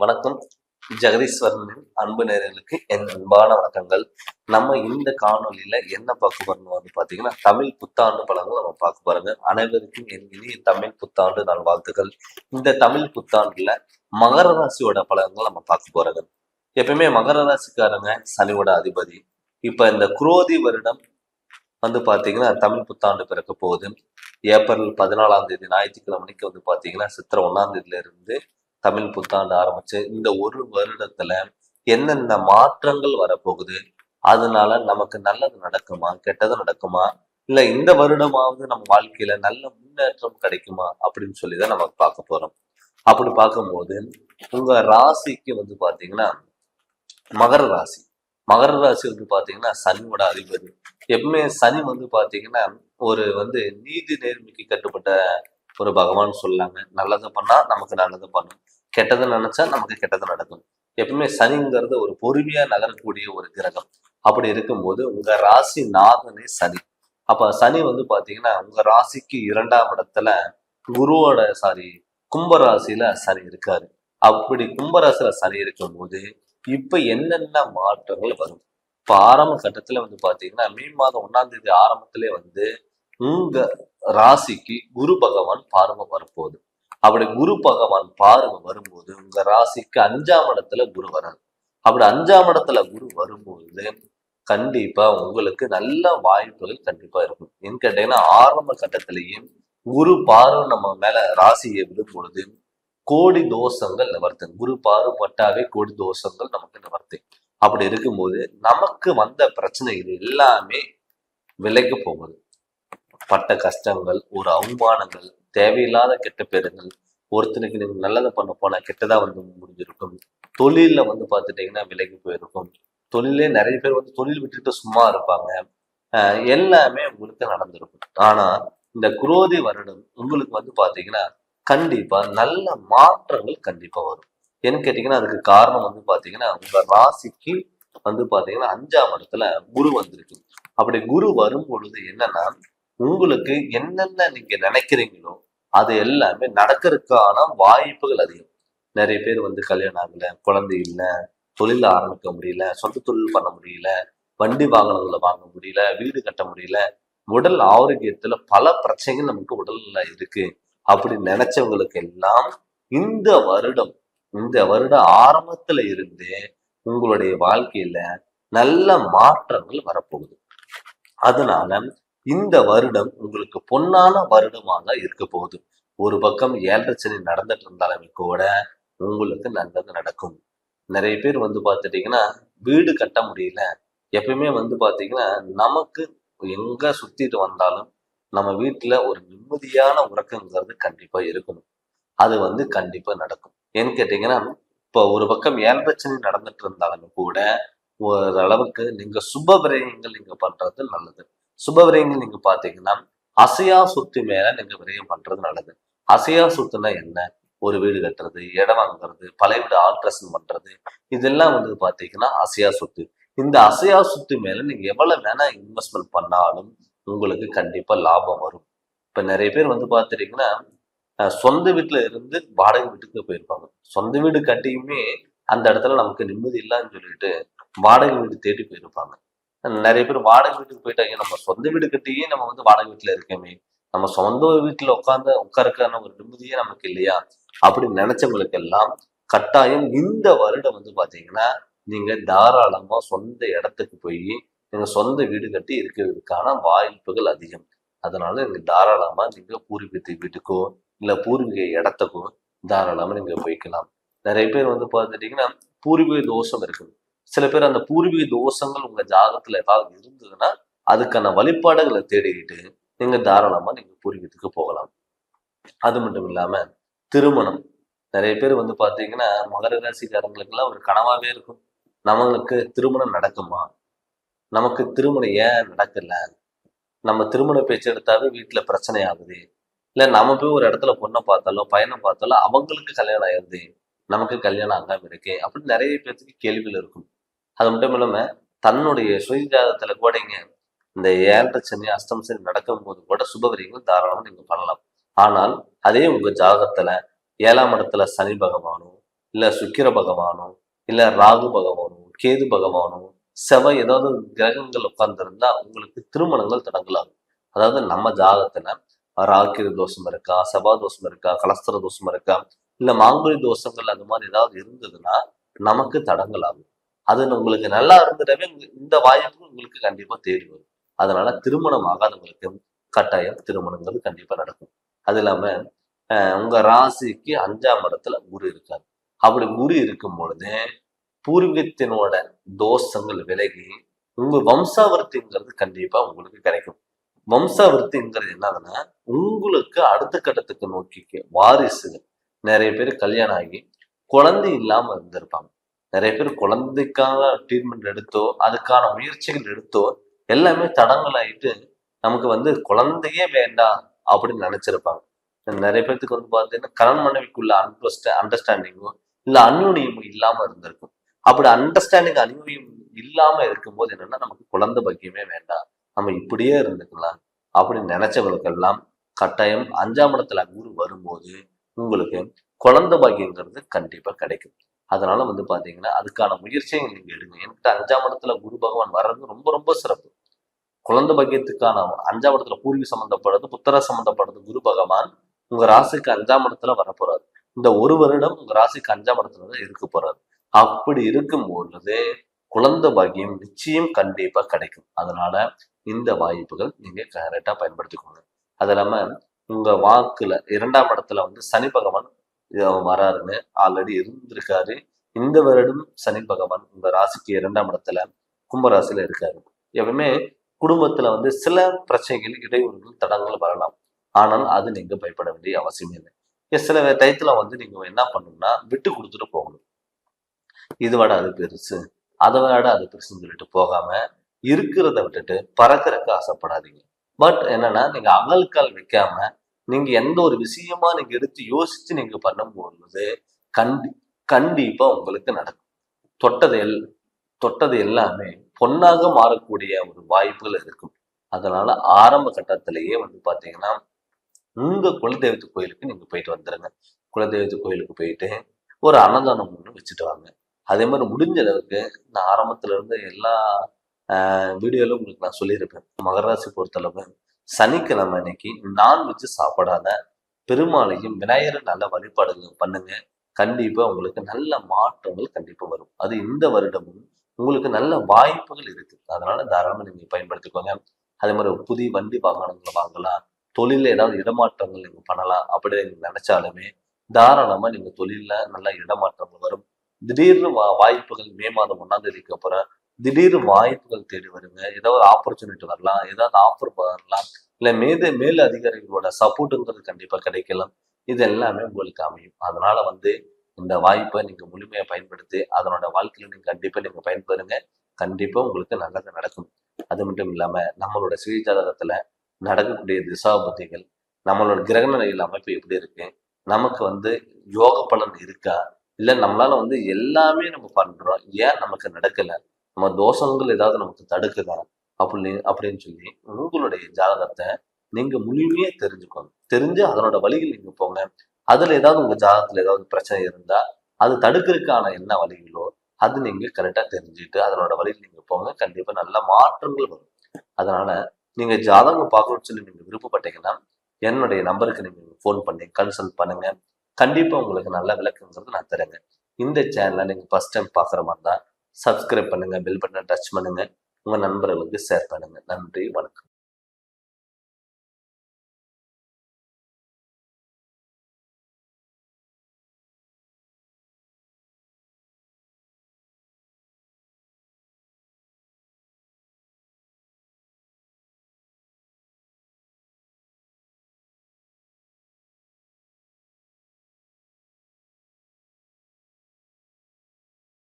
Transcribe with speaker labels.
Speaker 1: வணக்கம். ஜெகதீஸ்வரனின் அன்பு நேர்களுக்கு என் அன்பான வணக்கங்கள். நம்ம இந்த காணொலியில என்ன பார்க்க போறோம்னு பாத்தீங்கன்னா தமிழ் புத்தாண்டு பழங்கள் நம்ம பார்க்க போறோங்க. அனைவருக்கும் என் இனிய தமிழ் புத்தாண்டு நல்வாழ்த்துக்கள். இந்த தமிழ் புத்தாண்டுல மகர ராசியோட பழங்கள் நம்ம பார்க்க போறோங்க. எப்பயுமே மகர ராசிக்காரங்க சனியோட அதிபதி. இப்ப இந்த குரோதி வருடம் வந்து பாத்தீங்கன்னா தமிழ் புத்தாண்டு பிறக்க போகுது. ஏப்ரல் பதினாலாம் தேதி ஞாயிற்றுக்கிழமைக்கு வந்து பாத்தீங்கன்னா சித்திரை ஒன்னாம் தேதியில இருந்து தமிழ் புத்தாண்டு ஆரம்பிச்சு இந்த ஒரு வருடத்துல என்னென்ன மாற்றங்கள் வரப்போகுது? அதனால நமக்கு நல்லது நடக்குமா? கெட்டது நடக்குமா? இல்ல இந்த வருடமாவது நம்ம வாழ்க்கையில நல்ல முன்னேற்றம் கிடைக்குமா? அப்படின்னு சொல்லிதான் நமக்கு பார்க்க போறோம். அப்படி பார்க்கும்போது உங்க ராசிக்கு வந்து பாத்தீங்கன்னா மகர ராசி. மகர ராசி வந்து பாத்தீங்கன்னா சனியோட அதிபதி. எப்பவுமே சனி வந்து பாத்தீங்கன்னா ஒரு வந்து நீதி நேர்மைக்கு கட்டுப்பட்ட ஒரு பகவான் சொல்லாங்க. நல்லது பண்ணா நமக்கு நல்லதை பண்ணும். கெட்டது நினைச்சா நமக்கு கெட்டது நடக்கும். எப்பவுமே சனிங்கிறது ஒரு பொறுமையா நகரக்கூடிய ஒரு கிரகம். அப்படி இருக்கும்போது உங்க ராசி நாதனே சனி. அப்ப சனி வந்து பாத்தீங்கன்னா உங்க ராசிக்கு இரண்டாம் இடத்துல குருவோட சாரி கும்பராசியில சனி இருக்காரு. அப்படி கும்பராசியில சனி இருக்கும்போது இப்ப என்னென்ன மாற்றங்கள் வரும்? இப்ப ஆரம்ப கட்டத்துல வந்து பாத்தீங்கன்னா மே மாதம் ஒன்னாம் தேதி ஆரம்பத்திலே வந்து உங்க ராசிக்கு குரு பகவான் பார்வை வரப்போகுது. அப்படி குரு பகவான் பார்வை வரும்போது உங்க ராசிக்கு அஞ்சாம் இடத்துல குரு வராது அப்படி அஞ்சாம் இடத்துல குரு வரும்போது கண்டிப்பா உங்களுக்கு நல்ல வாய்ப்புகள் கண்டிப்பா இருக்கும். ஏன்னு கேட்டீங்கன்னா ஆரம்ப கட்டத்திலேயே குரு பார்வை நம்ம மேல ராசியை விடும் பொழுது கோடி தோஷங்கள் நிவர்த்தன் குரு பார்வைப்பட்டாவே கோடி தோஷங்கள் நமக்கு நிவர்த்தி அப்படி இருக்கும்போது நமக்கு வந்த பிரச்சனைகள் எல்லாமே விலைக்கு போகுது. பட்ட கஷ்டங்கள் ஒரு அவமானங்கள் தேவையில்லாத கெட்ட பேருங்கள். ஒருத்தனுக்கு நீங்க நல்லதை பண்ண போனா கெட்டதா வந்து முடிஞ்சிருக்கும். தொழில்ல வந்து பார்த்துட்டீங்கன்னா விலைக்கு போயிருக்கும். தொழிலே நிறைய பேர் வந்து தொழில் விட்டுட்டு சும்மா இருப்பாங்க. ஆஹ் எல்லாமே உங்களுக்கு நடந்திருக்கும். ஆனா இந்த குரோதி வருடம் உங்களுக்கு வந்து பாத்தீங்கன்னா கண்டிப்பா நல்ல மாற்றங்கள் கண்டிப்பா வரும். ஏன்னு கேட்டீங்கன்னா அதுக்கு காரணம் வந்து பாத்தீங்கன்னா உங்க ராசிக்கு வந்து பாத்தீங்கன்னா அஞ்சாம் இடத்துல குரு வந்திருக்கு. அப்படி குரு வரும் பொழுது என்னன்னா உங்களுக்கு என்னென்ன நீங்க நினைக்கிறீங்களோ அது எல்லாமே நடக்கிறதுக்கான வாய்ப்புகள் அதிகம். நிறைய பேர் வந்து கல்யாணம் ஆகல குழந்தை இல்லை தொழில் ஆரம்பிக்க முடியல சொந்த தொழில் பண்ண முடியல வண்டி வாகனங்களை வாங்க முடியல வீடு கட்ட முடியல உடல் ஆரோக்கியத்துல பல பிரச்சனைகள் நமக்கு உடல்ல இருக்கு அப்படி நினைச்சவங்களுக்கு எல்லாம் இந்த வருடம் இந்த வருட ஆரம்பத்துல இருந்து உங்களுடைய வாழ்க்கையில நல்ல மாற்றங்கள் வரப்போகுது. அதனால இந்த வருடம் உங்களுக்கு பொன்னான வருடமாக இருக்க போகுது. ஒரு பக்கம் ஏழரை சனி நடந்துட்டு இருந்தாலுமே கூட உங்களுக்கு நல்லது நடக்கும். நிறைய பேர் வந்து பார்த்துட்டீங்கன்னா வீடு கட்ட முடியல. எப்பயுமே வந்து பார்த்தீங்கன்னா நமக்கு எங்க சுத்திட்டு வந்தாலும் நம்ம வீட்டுல ஒரு நிம்மதியான உறக்கங்கிறது கண்டிப்பா இருக்கணும். அது வந்து கண்டிப்பா நடக்கும். ஏன்னு கேட்டீங்கன்னா இப்போ ஒரு பக்கம் ஏழரை சனி நடந்துட்டு இருந்தாலுமே கூட ஓரளவுக்கு நீங்க சுப விரயங்கள் நீங்க பண்றது நல்லது. சுபவிரயங்கள் நீங்க பாத்தீங்கன்னா அசையா சொத்து மேல நீங்க விரயம் பண்றது நல்லது. அசையா சொத்துனா என்ன? ஒரு வீடு கட்டுறது இடம் வாங்குறது பழைய வீடு ஆல்ட்ரேஷன் பண்றது இதெல்லாம் வந்து பாத்தீங்கன்னா அசையா சொத்து. இந்த அசையா சொத்து மேல நீங்க எவ்வளவு வேணா இன்வெஸ்ட்மெண்ட் பண்ணாலும் உங்களுக்கு கண்டிப்பா லாபம் வரும். இப்ப நிறைய பேர் வந்து பாத்துட்டீங்கன்னா சொந்த வீட்டுல இருந்து வாடகை வீட்டுக்கு போயிருப்பாங்க. சொந்த வீடு கட்டியுமே அந்த இடத்துல நமக்கு நிம்மதி இல்லைன்னு சொல்லிட்டு வாடகை வீடு தேடி போயிருப்பாங்க. நிறைய பேர் வாடகை வீட்டுக்கு போயிட்டாங்க. நம்ம சொந்த வீடு கட்டியே நம்ம வந்து வாடகை வீட்டுல இருக்கோமே. நம்ம சொந்த வீட்டுல உட்காந்து உட்காருக்கான ஒரு நிம்மதியே நமக்கு இல்லையா? அப்படி நினைச்சவங்களுக்கு எல்லாம் கட்டாயம் இந்த வருடம் வந்து பாத்தீங்கன்னா நீங்க தாராளமா சொந்த இடத்துக்கு போய் நீங்க சொந்த வீடு கட்டி இருக்கிறதுக்கான வாய்ப்புகள் அதிகம். அதனால நீங்க தாராளமா நீங்க பூர்வீகத்தை வீட்டுக்கோ இல்ல பூர்வீக இடத்துக்கோ தாராளமா நீங்க போய்க்கலாம். நிறைய பேர் வந்து பார்த்துட்டீங்கன்னா பூர்வீக தோஷம் இருக்குது சில பேர் அந்த பூர்வீக தோஷங்கள் உங்க ஜாதகத்துல ஏதாவது இருந்ததுன்னா அதுக்கான வழிபாடுகளை தேடிக்கிட்டு நீங்க தாராளமா நீங்க பூர்வீகத்துக்கு போகலாம். அது மட்டும் இல்லாம திருமணம். நிறைய பேர் வந்து பாத்தீங்கன்னா மகர ராசிக்காரங்களுக்கெல்லாம் ஒரு கனவாவே இருக்கும். நம்மளுக்கு திருமணம் நடக்குமா? நமக்கு திருமணம் ஏன் நடக்கல? நம்ம திருமண பேச்சு எடுத்தாவே வீட்டுல பிரச்சனை ஆகுது. இல்ல நம்ம போய் ஒரு இடத்துல பொண்ணை பார்த்தாலோ பையனை பார்த்தாலோ அவங்களுக்கு கல்யாணம் ஆயிருது. நமக்கு கல்யாணம் ஆகாம இருக்கு அப்படின்னு நிறைய பேர்த்துக்கு கேள்விகள் இருக்கும். அது மட்டும் இல்லாமல் தன்னுடைய சுயஜாதத்துல நீங்கள் இந்த ஏழரை சனி அஷ்டம் சனி நடக்கும் போது கூட சுபவரியங்கள் தாராளமாக நீங்க பண்ணலாம். ஆனால் அதே உங்க ஜாதகத்துல ஏழாம் இடத்துல சனி பகவானோ இல்ல சுக்கிர பகவானோ இல்ல ராகு பகவானோ கேது பகவானோ செவ்வாய் ஏதாவது கிரகங்கள் உட்கார்ந்துருந்தா உங்களுக்கு திருமணங்கள் தடங்கலாகும் அதாவது நம்ம ஜாதகத்துல ராக்கிர தோஷம் இருக்கா செவ்வா தோஷம் இருக்கா கலஸ்தர தோஷம் இருக்கா இல்ல மாங்குழி தோஷங்கள் அந்த மாதிரி ஏதாவது இருந்ததுன்னா நமக்கு தடங்கலாகும் அது உங்களுக்கு நல்லா இருந்துடவே இந்த வாய்ப்பு உங்களுக்கு கண்டிப்பா தேடி வரும். அதனால திருமணம் ஆகாதவங்களுக்கு கட்டாயம் திருமணங்கள் கண்டிப்பா நடக்கும். அது இல்லாம உங்க ராசிக்கு அஞ்சாம் இடத்துல குரு இருக்காது அப்படி குரு இருக்கும் பொழுது பூர்வீகத்தினோட தோஷங்கள் விலகி உங்க வம்சாவர்த்திங்கிறது கண்டிப்பா உங்களுக்கு கிடைக்கும். வம்சாவர்த்திங்கிறது என்னதுன்னா உங்களுக்கு அடுத்த கட்டத்துக்கு நோக்கி வாரிசுகள். நிறைய பேர் கல்யாணம் ஆகி குழந்தை இல்லாம இருந்திருப்பாங்க. நிறைய பேர் குழந்தைக்கான ட்ரீட்மெண்ட் எடுத்தோ அதுக்கான முயற்சிகள் எடுத்தோ எல்லாமே தடங்கலாயிட்டு நமக்கு வந்து குழந்தையே வேண்டாம் அப்படின்னு நினைச்சிருப்பாங்க. நிறைய பேர்த்துக்கு வந்து பார்த்தீங்கன்னா கணவன் மனைவிக்குள்ள அண்டர்ஸ்ட அண்டர்ஸ்டாண்டிங்கோ இல்லை அந்யுனியமும் இல்லாம இருந்திருக்கும். அப்படி அண்டர்ஸ்டாண்டிங் அந்யுனியம் இல்லாம இருக்கும்போது என்னன்னா நமக்கு குழந்தை பக்கியமே வேண்டாம். நம்ம இப்படியே இருந்துக்கலாம் அப்படின்னு நினைச்சவங்களுக்கெல்லாம் கட்டாயம் அஞ்சாம் இடத்துல குரு வரும்போது உங்களுக்கு குழந்தை பாக்கியங்கிறது கண்டிப்பா கிடைக்கும். அதனால வந்து பாத்தீங்கன்னா அதுக்கான முயற்சியை நீங்க எடுங்க. என்கிட்ட அஞ்சாம் இடத்துல குரு பகவான் வர்றது ரொம்ப ரொம்ப சிறப்பு. குழந்தை பக்கியத்துக்கான அஞ்சாம் இடத்துல பூர்வீக சம்பந்தப்படுறது புத்திர சம்பந்தப்படுறது குரு பகவான் உங்க ராசிக்கு அஞ்சாம் இடத்துல வரப்போறாரு. இந்த ஒரு வருடம் உங்க ராசிக்கு அஞ்சாம் இடத்துல தான் இருக்க போறாரு. அப்படி இருக்கும் பொழுது குழந்தை பாக்கியம் நிச்சயம் கண்டிப்பா கிடைக்கும். அதனால இந்த வாய்ப்புகள் நீங்க கரெக்டா பயன்படுத்திக்கோங்க. அது இல்லாம உங்க வாக்குல இரண்டாம் இடத்துல வந்து சனி பகவான் அஹ் வராருன்னு ஆல்ரெடி இருந்திருக்காரு. இந்த வருடம் சனி பகவான் உங்க ராசிக்கு இரண்டாம் இடத்துல கும்பராசியில இருக்காரு. எப்பவுமே குடும்பத்துல வந்து சில பிரச்சனைகள் இடையூறுகள் தடங்கள் வரலாம். ஆனால் அது நீங்க பயப்பட வேண்டிய அவசியம் இல்லை. ஏ, சில டயத்துல வந்து நீங்க என்ன பண்ணணும்னா விட்டு கொடுத்துட்டு போகணும். இது விட அது பெருசு அதை விட அது பெருசுன்னு சொல்லிட்டு போகாம இருக்கிறத விட்டுட்டு பறக்கறதுக்கு ஆசைப்படாதீங்க. பட் என்னன்னா நீங்க அகல்கால் வைக்காம நீங்க எந்த ஒரு விஷயமா நீங்க எடுத்து யோசிச்சு நீங்க பண்ணும்போது கண்டி கண்டிப்பா உங்களுக்கு நடக்கும். தொட்டது எல் தொட்டது எல்லாமே பொன்னாக மாறக்கூடிய ஒரு வாய்ப்புகள் இருக்கும். அதனால ஆரம்ப கட்டத்திலேயே வந்து பாத்தீங்கன்னா உங்க குலதெய்வத்து கோயிலுக்கு நீங்க போயிட்டு வந்துருங்க. குலதெய்வத்து கோயிலுக்கு போயிட்டு ஒரு அன்னதானம் ஒன்று வச்சுட்டு வாங்க. அதே மாதிரி முடிஞ்ச அளவுக்கு நான் ஆரம்பத்துல இருந்து எல்லா வீடியோலும் உங்களுக்கு நான் சொல்லியிருப்பேன். மகராசி பொறுத்தளவு சனிக்கிழமை அன்னைக்கு நான்வெஜ் சாப்பிடாத பெருமாளையும் விநாயகர் நல்ல வழிபாடுகள் பண்ணுங்க. கண்டிப்பா உங்களுக்கு நல்ல மாற்றங்கள் கண்டிப்பா வரும். அது இந்த வருடமும் உங்களுக்கு நல்ல வாய்ப்புகள் இருக்கு. அதனால தாராளமா நீங்க பயன்படுத்திக்கோங்க. அதே மாதிரி புதிய வண்டி வாகனங்களை வாங்கலாம். தொழில ஏதாவது இடமாற்றங்கள் நீங்க பண்ணலாம் அப்படின்னு நீங்க நினைச்சாலுமே தாராளமா நீங்க தொழில நல்ல இடமாற்றங்கள் வரும். திடீர்னு வா- வாய்ப்புகள் மே மாதம் ஒன்னாம் தேதிக்கு அப்புறம் திடீர் வாய்ப்புகள் தேடி வருங்க. ஏதாவது ஆப்பர்ச்சுனிட்டி வரலாம் ஏதாவது ஆஃபர் வரலாம் இல்லை மேத மேல் அதிகாரிகளோட சப்போர்ட்டுங்கிறது கண்டிப்பாக கிடைக்கலாம். இது எல்லாமே உங்களுக்கு அமையும். அதனால வந்து இந்த வாய்ப்பை நீங்கள் முழுமையாக பயன்படுத்தி அதனோட வாழ்க்கையில நீங்கள் கண்டிப்பாக நீங்கள் பயன்பெறுங்க. கண்டிப்பாக உங்களுக்கு நல்லது நடக்கும். அது மட்டும் இல்லாமல் நம்மளோட சுயஜாதகத்தில் நடக்கக்கூடிய திசாபுத்திகள் நம்மளோட கிரக நிலையில் அமைப்பு எப்படி இருக்கு நமக்கு வந்து யோக பலன் இருக்கா இல்லை நம்மளால வந்து எல்லாமே நம்ம பண்றோம் ஏன் நமக்கு நடக்கலை நம்ம தோஷங்கள் ஏதாவது நமக்கு தடுக்குதா அப்படின்னு அப்படின்னு சொல்லி உங்களுடைய ஜாதகத்தை நீங்க முழுமையே தெரிஞ்சுக்கணும். தெரிஞ்சு அதனோட வழிகள் நீங்க போங்க? அதுல ஏதாவது உங்க ஜாதகத்துல ஏதாவது பிரச்சனை இருந்தா அது தடுக்கிறதுக்கான என்ன வழிகளோ அது நீங்க கரெக்டா தெரிஞ்சுட்டு அதனோட வழியில் நீங்க போங்க. கண்டிப்பா நல்ல மாற்றங்கள் வரும். அதனால நீங்க ஜாதகம் பார்க்கணும்னு சொல்லி நீங்க விருப்பப்பட்டீங்கன்னா என்னுடைய நம்பருக்கு நீங்க ஃபோன் பண்ணி கன்சல்ட் பண்ணுங்க. கண்டிப்பா உங்களுக்கு நல்ல விளக்குங்கிறது நான் தரேங்க. இந்த சேனலை நீங்க ஃபர்ஸ்ட் டைம் பாக்குற மாதிரி தான் சப்ஸ்கிரைப் பண்ணுங்க பெல் பண்ண டச் பண்ணுங்க. உங்க நண்பர்களுக்கு ஷேர் பண்ணுங்க. நன்றி வணக்கம்.